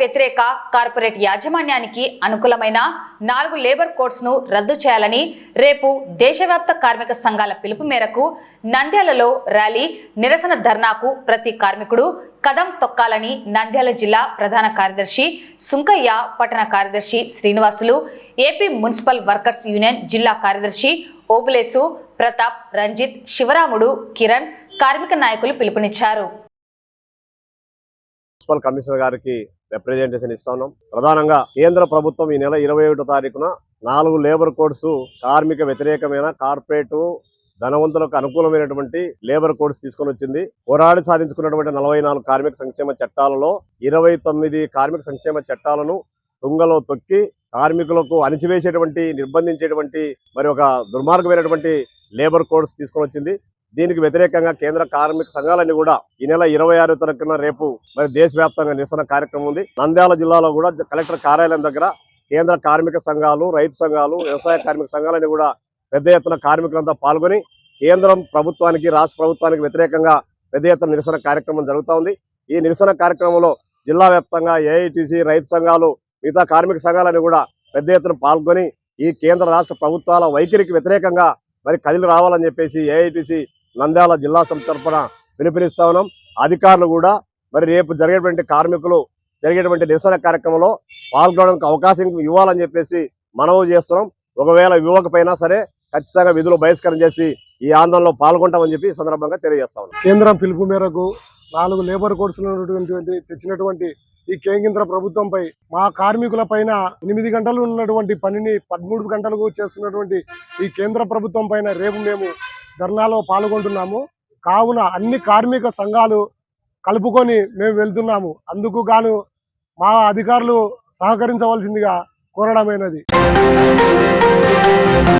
వ్యతిరేక కార్పొరేట్ యాజమాన్యానికి అనుకూలమైన నాలుగు లేబర్ కోడ్స్ను రద్దు చేయాలని రేపు దేశవ్యాప్త కార్మిక సంఘాల పిలుపు మేరకు నంద్యాలలో ర్యాలీ నిరసన ధర్నాకు ప్రతి కార్మికుడు కదం తొక్కాలని నంద్యాల జిల్లా ప్రధాన కార్యదర్శి సుంకయ్య పట్టణ కార్యదర్శి Srinivasulu AP municipal workers union జిల్లా కార్యదర్శి ఓబులేసు ప్రతాప్ రంజిత్ శివరాముడు కిరణ్ కార్మిక నాయకులు పిలుపునిచ్చారు. మున్సిపల్ కమిషనర్ గారికి రిప్రజెంటేషన్ ఇస్తా ఉన్నాం. ప్రధానంగా కేంద్ర ప్రభుత్వం ఈ నెల ఇరవై ఒకటో తారీఖున నాలుగు లేబర్ కోడ్స్ కార్మిక వ్యతిరేకమైన కార్పొరేట్ ధనవంతులకు అనుకూలమైనటువంటి లేబర్ కోడ్స్ తీసుకొని వచ్చింది. పోరాడి సాధించుకున్నటువంటి నలభై నాలుగు కార్మిక సంక్షేమ చట్టాలలో ఇరవై తొమ్మిది కార్మిక సంక్షేమ చట్టాలను తుంగలో తొక్కి కార్మికులకు అణిచివేసేటువంటి నిర్బంధించేటువంటి మరి ఒక దుర్మార్గమైనటువంటి లేబర్ కోడ్స్ తీసుకొని వచ్చింది. దీనికి వ్యతిరేకంగా కేంద్ర కార్మిక సంఘాలన్నీ కూడా ఈ నెల ఇరవై ఆరో తారీఖున రేపు మరి దేశవ్యాప్తంగా నిరసన కార్యక్రమం ఉంది. నంద్యాల జిల్లాలో కూడా కలెక్టర్ కార్యాలయం దగ్గర కేంద్ర కార్మిక సంఘాలు రైతు సంఘాలు వ్యవసాయ కార్మిక సంఘాలన్నీ కూడా పెద్ద ఎత్తున కార్మికులంతా పాల్గొని కేంద్రం ప్రభుత్వానికి రాష్ట్ర ప్రభుత్వానికి వ్యతిరేకంగా పెద్ద ఎత్తున నిరసన కార్యక్రమం జరుగుతూ ఉంది. ఈ నిరసన కార్యక్రమంలో జిల్లా వ్యాప్తంగా ఏఐటీసీ రైతు సంఘాలు మిగతా కార్మిక సంఘాలన్నీ కూడా పెద్ద ఎత్తున పాల్గొని ఈ కేంద్ర రాష్ట్ర ప్రభుత్వాల వైఖరికి వ్యతిరేకంగా మరి కదిలి రావాలని చెప్పేసి ఏఐటిసి నంద్యాల జిల్లా సంస్థ తరఫున పిలుపునిస్తా ఉన్నాం. అధికారులు కూడా మరి రేపు జరిగేటువంటి కార్మికులు జరిగేటువంటి నిరసన కార్యక్రమంలో పాల్గొనడానికి అవకాశం ఇవ్వాలని చెప్పేసి మనవి చేస్తున్నాం. ఒకవేళ ఇవ్వకపోయినా సరే ఖచ్చితంగా విధులు బహిష్కరణ చేసి ఈ ఆందోళనలో పాల్గొంటామని చెప్పి సందర్భంగా తెలియజేస్తా ఉన్నాం. కేంద్రం పిలుపు మేరకు నాలుగు లేబర్ కోర్సులు ఉన్నటువంటి తెచ్చినటువంటి ఈ కేంద్ర ప్రభుత్వంపై మా కార్మికుల పైన ఎనిమిది గంటలు ఉన్నటువంటి పనిని పదమూడు గంటలకు చేస్తున్నటువంటి ఈ కేంద్ర ప్రభుత్వం పైన రేపు మేము ధర్నాలో పాల్గొంటున్నాము. కావున అన్ని కార్మిక సంఘాలు కలుపుకొని మేము వెళ్తున్నాము. అందుకు గాను మా అధికారులు సహకరించవలసిందిగా కోరడమైనది.